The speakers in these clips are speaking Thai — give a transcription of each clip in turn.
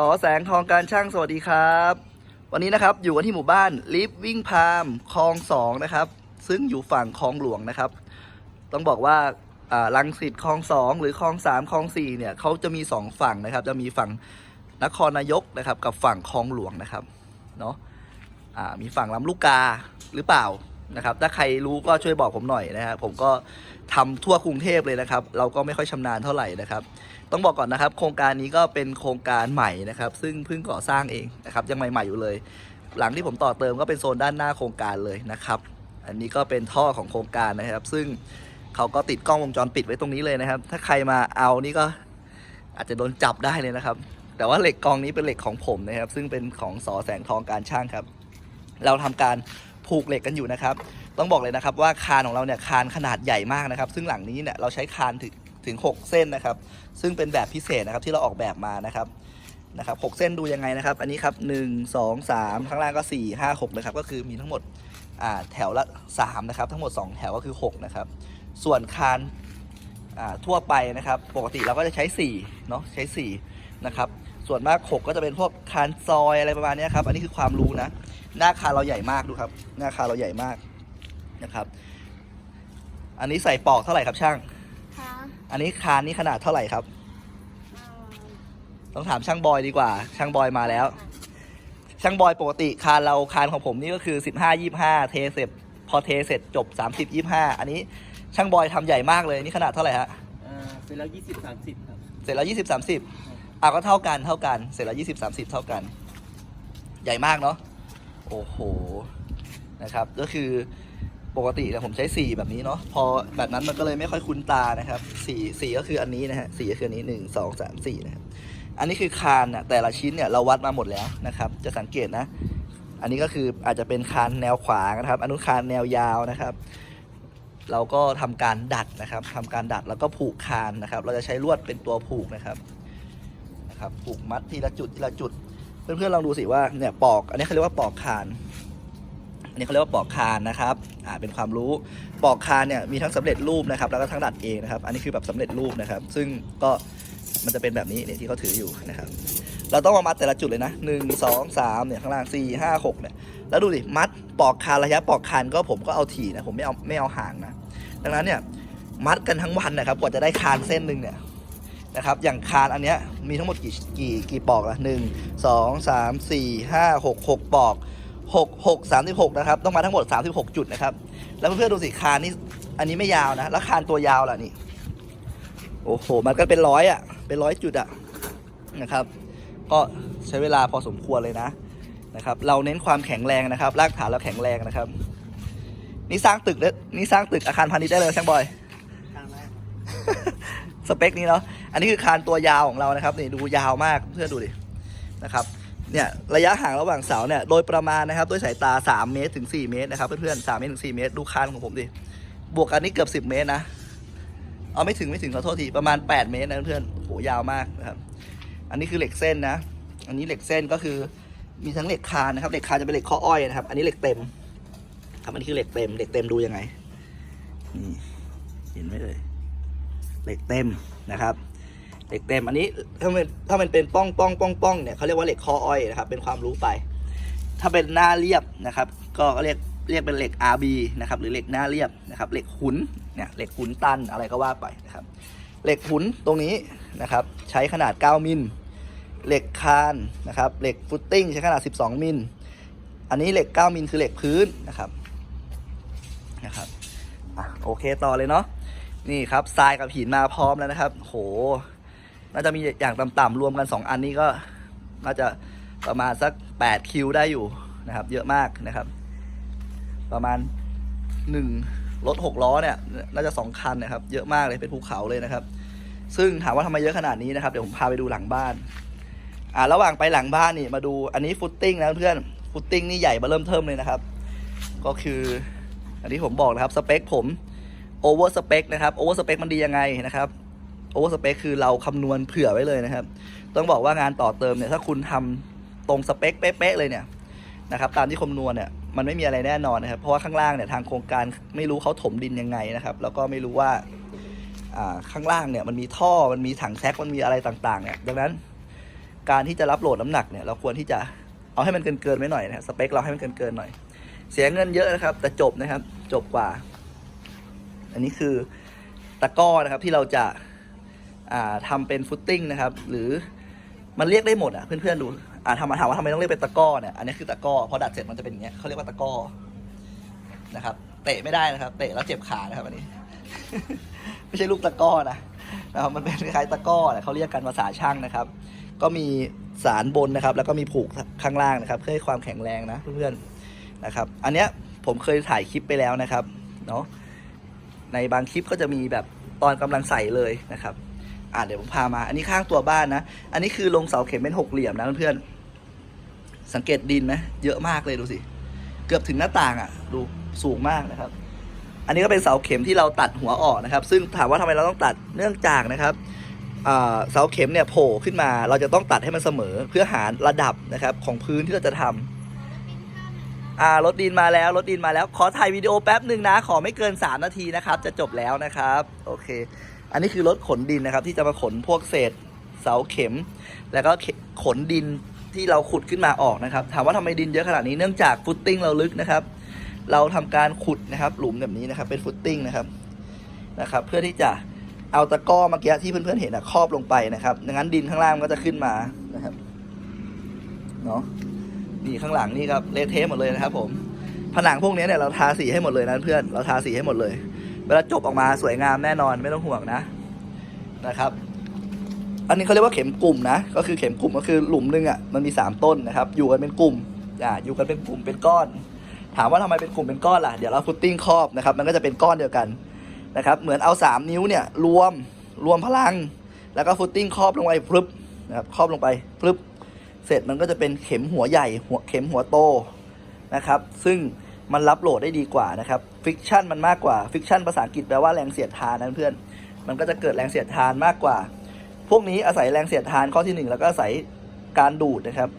สอแสงทองการช่างสวัสดีครับ วันนี้นะครับอยู่กันที่หมู่บ้านลิฟวิ่งพามคลองสองนะครับ ซึ่งอยู่ฝั่งคลองหลวงนะครับ ต้องบอกว่าลังสิตคลองสองหรือคลองสามคลองสี่เนี่ยเขาจะมีสองฝั่งนะครับ จะมีฝั่งนครนายกนะครับ กับฝั่งคลองหลวงนะครับเนาะอ่ามีฝั่งลำลูกกาหรือเปล่า นะครับถ้าใครรู้ก็ช่วยบอกผมหน่อยนะครับผมก็ทำทั่วกรุงเทพเลยนะครับ เราก็ไม่ค่อยชำนาญเท่าไหร่นะครับ ต้องบอกก่อนนะครับ โครงการนี้ก็เป็นโครงการใหม่นะครับ ซึ่งเพิ่งก่อสร้างเองนะครับ ยังใหม่ๆอยู่เลย หลังที่ผมต่อเติมก็เป็นโซนด้านหน้าโครงการเลยนะครับ อันนี้ก็เป็นท่อของโครงการนะครับ ซึ่งเขาก็ติดกล้องวงจรปิดไว้ตรงนี้เลยนะครับ ถ้าใครมาเอานี่ก็อาจจะโดนจับได้เลยนะครับ แต่ว่าเหล็กกองนี้เป็นเหล็กของผมนะครับ ซึ่งเป็นของสอแสงทองการช่างครับ เราทำการ ผูกเหล็กกันอยู่นะครับ ต้องบอกเลยนะครับว่าคานของเราเนี่ยคานขนาดใหญ่มากนะครับ ซึ่งหลังนี้เนี่ยเราใช้คานถึงถึง 6 เส้นนะครับ ซึ่งเป็นแบบพิเศษนะครับที่เราออกแบบมานะครับนะครับหกเส้นดูยังไงนะครับ อันนี้ครับหนึ่งสองสามข้างล่างก็สี่ห้าหกนะครับก็คือมีทั้งหมดอ่าแถวละสามนะครับทั้งหมด 2 แถวก็คือ6นะครับส่วนคานอ่าทั่วไปนะครับ ปกติเราก็จะใช้4เนาะใช้4นะครับ ส่วนมาก6ก็จะเป็นพวกคานซอยอะไรประมาณเนี้ยครับ อันนี้คือความรู้นะ หน้าคานเราใหญ่มากดูครับ หน้าคานเราใหญ่มากนะครับ อันนี้ใส่ปอกเท่าไหร่ครับช่างค่ะอันนี้คานนี่ขนาดเท่าไหร่ครับเอ่อต้องถามช่างบอยดีกว่า ช่างบอยมาแล้ว ช่างบอยปกติคานเราคานของผมนี่ก็คือ15 25เทเสร็จพอเทเสร็จจบ30 25อันนี้ช่างบอยทำใหญ่มากเลยนี่ขนาดเท่าไหร่ฮะอ่าเป็นแล้วยี่สิบสามสิบครับ เสร็จแล้ว20 30 อะก็เท่ากันเท่ากันเสร็จแล้ว20 30เท่ากัน ใหญ่มากเนาะโอ้โหนะครับก็คือปกติเนี่ยผมใช้4แบบนี้เนาะพอแบบนั้นมันก็เลยไม่ค่อยคุ้นตานะครับ4 4ก็คืออันนี้นะฮะ4ก็คืออันนี้1 2 3 4นะครับอันนี้คือคานน่ะแต่ละชิ้นเนี่ยเราวัดมาหมดแล้วนะครับ จะสังเกตนะ อันนี้ก็คืออาจจะเป็นคานแนวขวางนะครับ อนุคานแนวยาวนะครับ เราก็ทำการดัดนะครับทำการดัดแล้วก็ผูกคานนะครับ เราจะใช้ลวดเป็นตัวผูกนะครับ ครับผูกมัดทีละจุดทีละจุด เพื่อนๆลองดูสิว่าเนี่ยปอก อันนี้เขาเรียกว่าปอกคานอันนี้เขาเรียกว่าปอกคานนะครับ อ่า เป็นความรู้ ปอกคานเนี่ยมีทั้งสำเร็จรูปนะครับ แล้วก็ทั้งดัดเองนะครับ อันนี้คือแบบสำเร็จรูปนะครับ ซึ่งก็มันจะเป็นแบบนี้เนี่ยที่เขาถืออยู่นะครับ เราต้องมามัดแต่ละจุดเลยนะหนึ่งสองสามเนี่ยข้างล่างสี่ห้าหกเนี่ย แล้วดูดิ มัดปอกคานระยะปอกคานก็ผมก็เอาถี่นะ ผมไม่เอาไม่เอาห่างนะ ดังนั้นเนี่ยมัดกันทั้งวันนะครับ กว่าจะได้คานเส้นหนึ่งเนี่ย นะครับ อย่างคานอันเนี้ยมีทั้งหมดกี่กี่กี่ปอกละหนึ่งสองสามสี่ห้าหกหกปอกหกหกสามสิบหกนะครับ ต้องมาทั้งหมดสามสิบหกจุดนะครับ แล้วเพื่อนๆดูสิคานนี่อันนี้ไม่ยาวนะ แล้วคานตัวยาวล่ะนี่ โอ้โห มันก็เป็นร้อยอะ เป็นร้อยจุดอะนะครับ ก็ใช้เวลาพอสมควรเลยนะนะครับ เราเน้นความแข็งแรงนะครับ รากฐานเราแข็งแรงนะครับ นี่สร้างตึกนี่สร้างตึกอาคารพาณิชย์ได้เลยช่างบอย สเปคนี้เนาะอันนี้คือคานตัวยาวของเรานะครับนี่ดูยาวมากเพื่อนดูดินะครับเนี่ยระยะห่างระหว่างเสาเนี่ยโดยประมาณนะครับด้วยสายตา 3 เมตรถึง 4 เมตรนะครับเพื่อนๆ3เมตรถึง 4 เมตรดูคานของผมดิบวกกันนี่เกือบ 10 เมตรนะเอาไม่ถึงไม่ถึงขอโทษทีประมาณ 8 เมตรนะเพื่อนๆโหยาวมากนะครับอันนี้คือเหล็กเส้นนะ อันนี้เหล็กเส้นก็คือมีทั้งเหล็กคานนะครับเหล็กคานจะเป็นเหล็กข้ออ้อยนะครับ อันนี้เหล็กเต็มครับอันนี้คือเหล็กเต็มเหล็กเต็มดูยังไงนี่เห็นไหมเอ่ย เหล็กเต็มนะครับเหล็กเต็มอันนี้ถ้ามันถ้ามันเป็นป้องป้องป้องป้องเนี่ยเขาเรียกว่าเหล็กคออ้อยนะครับเป็นความรู้ไป ถ้าเป็นหน้าเรียบนะครับ ก็เรียกเรียกเป็นเหล็ก RB นะครับหรือเหล็กหน้าเรียบนะครับเหล็กหุนเนี่ยเหล็กหุนตันอะไรก็ว่าไปนะครับเหล็กหุนตรงนี้นะครับใช้ขนาด 9 มิลเหล็กคานนะครับเหล็กฟุตติ้งใช้ขนาด 12 มิลอันนี้เหล็ก 9 มิลคือเหล็กพื้นนะครับนะครับอะโอเคต่อเลยเนาะ นี่ครับทรายกับหินมาพร้อมแล้วนะครับ โห น่าจะมีอย่างต่ำๆรวมกัน 2 อันนี้ก็น่าจะประมาณสัก 8 คิวได้อยู่นะครับ เยอะมากนะครับ ประมาณ 1 รถ 6 ล้อเนี่ยน่าจะ 2 คันนะครับ เยอะมากเลยเป็นภูเขาเลยนะครับ ซึ่งถามว่าทำไมเยอะขนาดนี้นะครับ เดี๋ยวผมพาไปดูหลังบ้าน อ่าระหว่างไปหลังบ้านนี่มาดูอันนี้ฟุตติ้งนะเพื่อนฟุตติ้งนี่ใหญ่มาเริ่มเทิมเลยนะครับ ก็คืออันนี้ผมบอกนะครับสเปคผม โอเวอร์สเปคนะครับโอเวอร์สเปคมันดียังไงนะครับโอเวอร์สเปคคือเราคำนวณเผื่อไว้เลยนะครับ ต้องบอกว่างานต่อเติมเนี่ยถ้าคุณทำตรงสเปคเป๊ะๆเลยเนี่ยนะครับตามที่คำนวณเนี่ยมันไม่มีอะไรแน่นอนนะครับ เพราะว่าข้างล่างเนี่ยทางโครงการไม่รู้เขาถมดินยังไงนะครับ แล้วก็ไม่รู้ว่าข้างล่างเนี่ยมันมีท่อมันมีถังแซกมันมีอะไรต่างๆเนี่ยดังนั้นการที่จะรับโหลดน้ำหนักเนี่ยเราควรที่จะเอาให้มันเกินเกินไว้หน่อยนะครับสเปคเราให้มันเกินเกินหน่อย เสียเงินเยอะนะครับ แต่จบนะครับจบกว่า อันนี้คือตะก้อนะครับที่เราจะาทำเป็นฟุตติ้งนะครับ หรือมันเรียกได้หมดอะเพื่อนๆดูอ่าทำมาถามว่าทำไมต้องเรียกเป็นตะก้อเนี่ยอันนี้คือตะก้อพอดัดเสร็จมันจะเป็นอย่างเงี้ยเขาเรียกว่าตะก้อนะครับ เตะไม่ได้นะครับ เตะแล้วเจ็บขานะครับอันนี้ ไม่ใช่ลูกตะก้อนะนะครับมันเป็นคล้ายๆตะก้อแหละเขาเรียกกันภาษาช่างนะครับ ก็มีสารบนนะครับ แล้วก็มีผูกข้างล่างนะครับ เพื่อให้ความแข็งแรงนะเพื่อนๆนะครับ อันเนี้ยผมเคยถ่ายคลิปไปแล้วนะครับเนาะ ในบางคลิปก็จะมีแบบตอนกำลังใส่เลยนะครับอ่าเดี๋ยวผมพามา อันนี้ข้างตัวบ้านนะ อันนี้คือลงเสาเข็มเป็นหกเหลี่ยมนะเพื่อนๆสังเกตดินไหมเยอะมากเลยดูสิ เกือบถึงหน้าต่างอะ่ะ ดูสูงมากนะครับ อันนี้ก็เป็นเสาเข็มที่เราตัดหัวออกนะครับ ซึ่งถามว่าทำไมเราต้องตัดเนื่องจากนะครับเสาเข็มเนี่ยโผล่ขึ้นมา เราจะต้องตัดให้มันเสมอเพื่อหาระดับนะครับของพื้นที่เราจะทำ อ่ารถดินมาแล้วรถดินมาแล้ว ขอถ่ายวิดีโอแป๊บหนึ่งนะ ขอไม่เกิน 3 นาทีนะครับ จะจบแล้วนะครับ โอเค อันนี้คือรถขนดินนะครับ ที่จะมาขนพวกเศษเสาเข็ม แล้วก็ขนดินที่เราขุดขึ้นมาออกนะครับ ถามว่าทำไมดินเยอะขนาดนี้เนื่องจากฟุตติ้งเราลึกนะครับ เราทำการขุดนะครับ หลุมแบบนี้นะครับ เป็นฟุตติ้งนะครับนะครับ เพื่อที่จะเอาตะกร้อเมื่อกี้ที่เพื่อนๆเห็นนะครอบลงไปนะครับดังนั้นดินข้างล่างก็จะขึ้นมานะครับเนาะ นี่ข้างหลังนี่ครับเละเทะหมดเลยนะครับผมผนังพวกนี้เนี่ยเราทาสีให้หมดเลยนะเพื่อนเราทาสีให้หมดเลย เวลาจบออกมาสวยงามแน่นอนไม่ต้องห่วงนะนะครับ อันนี้เขาเรียกว่าเข็มกลุ่มนะ ก็คือเข็มกลุ่มก็คือหลุมนึงอะมันมีสามต้นนะครับ อยู่กันเป็นกลุ่มอ่าอยู่กันเป็นกลุ่มเป็นก้อน ถามว่าทำไมเป็นกลุ่มเป็นก้อนล่ะเดี๋ยวเราฟุตติ้งครอบนะครับ มันก็จะเป็นก้อนเดียวกันนะครับเหมือนเอาสามนิ้วเนี่ยรวมรวมพลัง แล้วก็ฟุตติ้งครอบลงไปพรึบนะครับครอบลงไปพรึบ เสร็จมันก็จะเป็นเข็มหัวใหญ่หัวเข็มหัวโตนะครับ ซึ่งมันรับโหลดได้ดีกว่านะครับฟิกชันมันมากกว่าฟิกชันภาษาอังกฤษแปลว่าแรงเสียดทานนะเพื่อน มันก็จะเกิดแรงเสียดทานมากกว่า พวกนี้อาศัยแรงเสียดทานข้อที่หนึ่งแล้วก็อาศัยการดูดนะครับ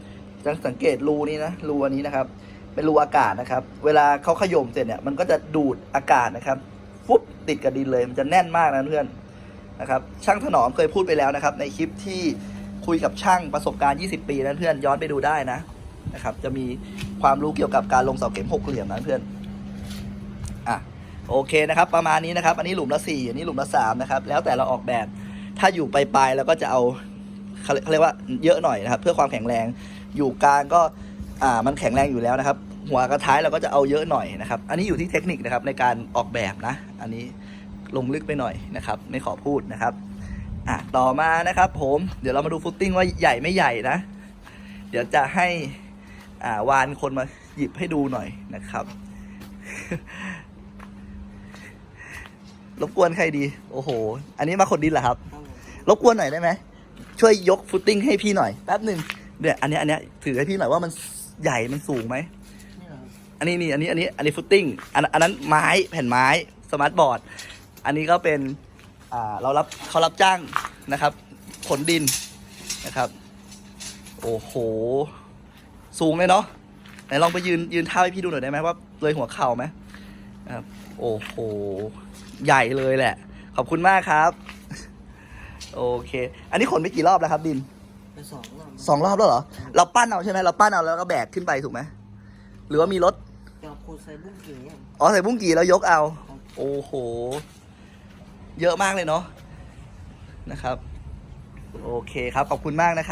จะสังเกตรูนี้นะรูอันนี้นะครับ เป็นรูอากาศนะครับ เวลาเขาขย่มเสร็จเนี่ยมันก็จะดูดอากาศนะครับฟุบติดกับดินเลยมันจะแน่นมากนะเพื่อนนะครับช่างถนอมเคยพูดไปแล้วนะครับ ในคลิปที่ คุยกับช่างประสบการณ์ 20 ปีนะเพื่อนย้อนไปดูได้นะนะครับ จะมีความรู้เกี่ยวกับการลงเสาเข็มหกเหลี่ยมนะเพื่อนอะโอเคนะครับ ประมาณนี้นะครับ อันนี้หลุมละสี่อันนี้หลุมละสามนะครับ แล้วแต่เราออกแบบถ้าอยู่ปลายๆแล้วก็จะเอาเขาเรียกว่าเยอะหน่อยนะครับ เพื่อความแข็งแรง อยู่กลางก็อ่ามันแข็งแรงอยู่แล้วนะครับ หัวกระท้ายเราก็จะเอาเยอะหน่อยนะครับ อันนี้อยู่ที่เทคนิคนะครับในการออกแบบนะ อันนี้ลงลึกไปหน่อยนะครับ ไม่ขอพูดนะครับ อะต่อมานะครับผมเดี๋ยวเรามาดูฟุตติ้งว่าใหญ่ไม่ใหญ่นะ เดี๋ยวจะให้อ่าวานคนมาหยิบให้ดูหน่อยนะครับ รบกวนใครดี โอ้โห อันนี้มาขนดินเหรอครับต้องรบกวนหน่อยได้ไหมช่วยยกฟุตติ้งให้พี่หน่อยแป๊บหนึ่งเดี๋ยวอันเนี้ยอันเนี้ยถือให้พี่หน่อยว่ามันใหญ่มันสูงไหมนี่เหรออันนี้นี่อันนี้อันนี้อันนี้ฟุตติ้งอันอันนั้นไม้แผ่นไม้สมาร์ทบอร์ดอันนี้ก็เป็นอ่า เรารับเขารับจ้างนะครับ ขนดินนะครับ โอ้โห สูงเลยเนาะไหนลองไปยืนยืนเท่าให้พี่ดูหน่อยได้ไหมว่าเลยหัวเข่าไหมนะครับโอ้โห ใหญ่เลยแหละ ขอบคุณมากครับ โอเค อันนี้ขนไปกี่รอบแล้วครับดินไปสองรอบสองรอบแล้วเหรอ เราปั้นเอาใช่ไหมเราปั้นเอาแล้วก็แบกขึ้นไปถูกไหมหรือว่ามีรถจะโคไซบุ้งเก๋อะอ๋อใส่บุ้งกี่แล้วยกเอา โอ้โห เยอะมากเลยเนาะนะครับ โอเคครับ ขอบคุณมากนะครับ